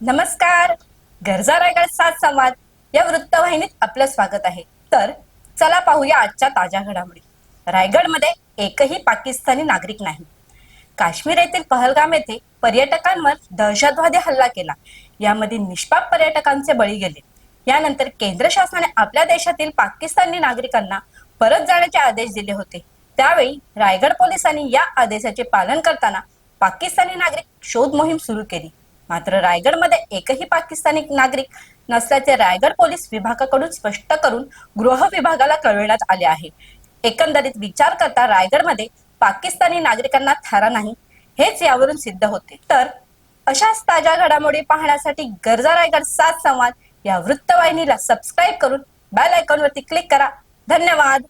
नमस्कार. गरजा रायगड सात संवाद या वृत्तवाहिनीत आपलं स्वागत आहे. तर चला पाहूया आजच्या ताज्या घडामोडी. रायगडमध्ये एकही पाकिस्तानी नागरिक नाही. काश्मीर येथील पहलगाम येथे पर्यटकांवर दहशतवादी हल्ला केला. यामध्ये निष्पाप पर्यटकांचे बळी गेले. यानंतर केंद्र शासनाने आपल्या देशातील पाकिस्तानी नागरिकांना परत जाण्याचे आदेश दिले होते. त्यावेळी रायगड पोलिसांनी या आदेशाचे पालन करताना पाकिस्तानी नागरिक शोध मोहीम सुरू केली. मात्र रायगडमध्ये एकही पाकिस्तानी नागरिक नसल्याचे रायगड पोलीस विभागाकडून स्पष्ट करून गृह विभागाला कळविण्यात आले आहे. एकंदरीत विचार करता रायगडमध्ये पाकिस्तानी नागरिकांना थारा नाही हेच यावरून सिद्ध होते. तर अशाच ताज्या घडामोडी पाहण्यासाठी गरजा रायगड सात संवाद या वृत्तवाहिनीला सबस्क्राईब करून बेल आयकॉनवरती क्लिक करा. धन्यवाद.